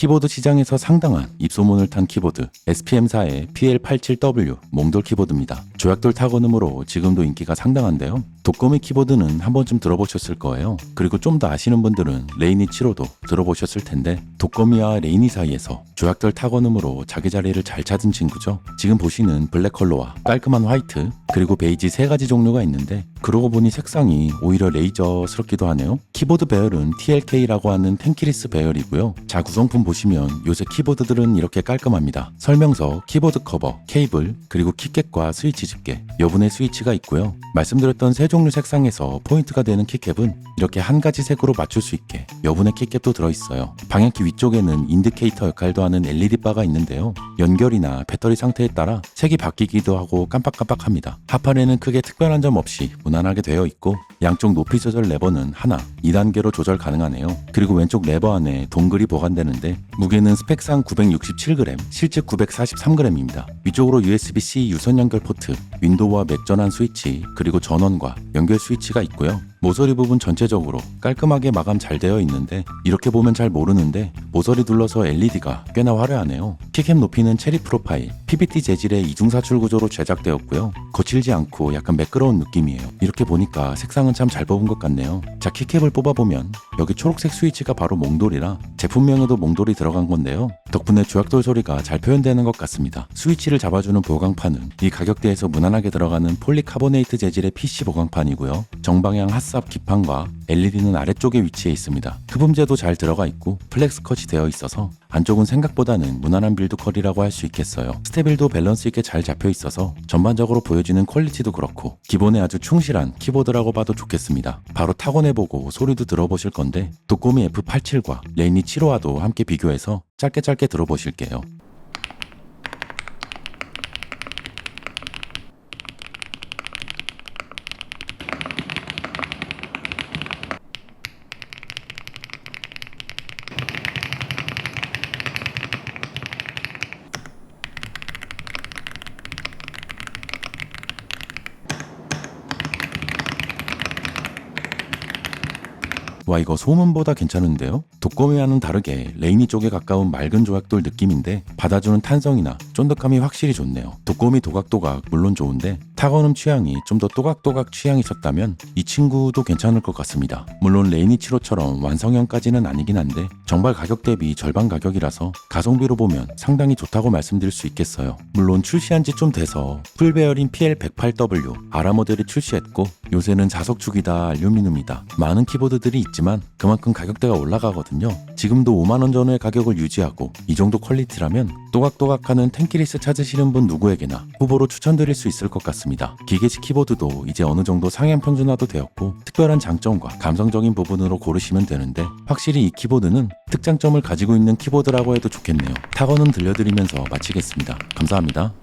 키보드 시장에서 상당한 입소문을 탄 키보드 SPM사의 PL87W 몽돌 키보드입니다. 조약돌 타건음으로 지금도 인기가 상당한데요. 독거미 키보드는 한 번쯤 들어보셨을 거예요. 그리고 좀 더 아시는 분들은 레이니 7호도 들어보셨을 텐데 독거미와 레이니 사이에서 조약돌 타건음으로 자기 자리를 잘 찾은 친구죠. 지금 보시는 블랙 컬러와 깔끔한 화이트 그리고 베이지 세 가지 종류가 있는데 그러고 보니 색상이 오히려 레이저스럽기도 하네요. 키보드 배열은 TLK라고 하는 텐키리스 배열이고요. 자 구성품 보시면 요새 키보드들은 이렇게 깔끔합니다. 설명서, 키보드 커버, 케이블, 그리고 키캡과 스위치 집게, 여분의 스위치가 있고요. 말씀드렸던 세 종류 색상에서 포인트가 되는 키캡은 이렇게 한 가지 색으로 맞출 수 있게 여분의 키캡도 들어있어요. 방향키 위쪽에는 인디케이터 역할도 하는 LED 바가 있는데요. 연결이나 배터리 상태에 따라 색이 바뀌기도 하고 깜빡깜빡합니다. 하판에는 크게 특별한 점 없이 무난하게 되어 있고 양쪽 높이 조절 레버는 하나, 2단계로 조절 가능하네요. 그리고 왼쪽 레버 안에 동글이 보관되는데 무게는 스펙상 967g, 실제 943g입니다. 위쪽으로 USB-C 유선 연결 포트, 윈도우와 맥 전환 스위치, 그리고 전원과 연결 스위치가 있고요. 모서리 부분 전체적으로 깔끔하게 마감 잘 되어 있는데 이렇게 보면 잘 모르는데 모서리 둘러서 LED가 꽤나 화려하네요. 키캡 높이는 체리 프로파일, PBT 재질의 이중사출 구조로 제작되었고요. 거칠지 않고 약간 매끄러운 느낌이에요. 이렇게 보니까 색상은 참 잘 뽑은 것 같네요. 자 키캡을 뽑아보면 여기 초록색 스위치가 바로 몽돌이라 제품명에도 몽돌이 들어간 건데요. 덕분에 조약돌 소리가 잘 표현되는 것 같습니다. 스위치를 잡아주는 보강판은 이 가격대에서 무난하게 들어가는 폴리카보네이트 재질의 PC 보강판이고요. 정방향 핫삽 기판과 LED는 아래쪽에 위치해 있습니다. 흡음재도 잘 들어가 있고 플렉스 컷이 되어 있어서 안쪽은 생각보다는 무난한 빌드 컬이라고 할 수 있겠어요. 스테빌도 밸런스 있게 잘 잡혀 있어서 전반적으로 보여지는 퀄리티도 그렇고 기본에 아주 충실한 키보드라고 봐도 좋겠습니다. 바로 타건해보고 소리도 들어보실 건데 독고미 F87과 레이니 7호와도 함께 비교해서 짧게 짧게 들어보실게요. 와 이거 소문보다 괜찮은데요? 독거미와는 다르게 레이니 쪽에 가까운 맑은 조약돌 느낌인데 받아주는 탄성이나 쫀득함이 확실히 좋네요. 독거미 도각도각 물론 좋은데 타건음 취향이 좀 더 또각또각 취향이셨다면 이 친구도 괜찮을 것 같습니다. 물론 레이니 7호처럼 완성형까지는 아니긴 한데 정발 가격 대비 절반 가격이라서 가성비로 보면 상당히 좋다고 말씀드릴 수 있겠어요. 물론 출시한 지 좀 돼서 풀배열인 PL108W 아라 모델이 출시했고 요새는 자석축이다 알루미늄이다 많은 키보드들이 있지만 그만큼 가격대가 올라가거든요. 지금도 5만원 전후의 가격을 유지하고 이 정도 퀄리티라면 또각또각하는 텐키리스 찾으시는 분 누구에게나 후보로 추천드릴 수 있을 것 같습니다. 기계식 키보드도 이제 어느 정도 상향 평준화도 되었고 특별한 장점과 감성적인 부분으로 고르시면 되는데 확실히 이 키보드는 특장점을 가지고 있는 키보드라고 해도 좋겠네요. 타건은 들려드리면서 마치겠습니다. 감사합니다.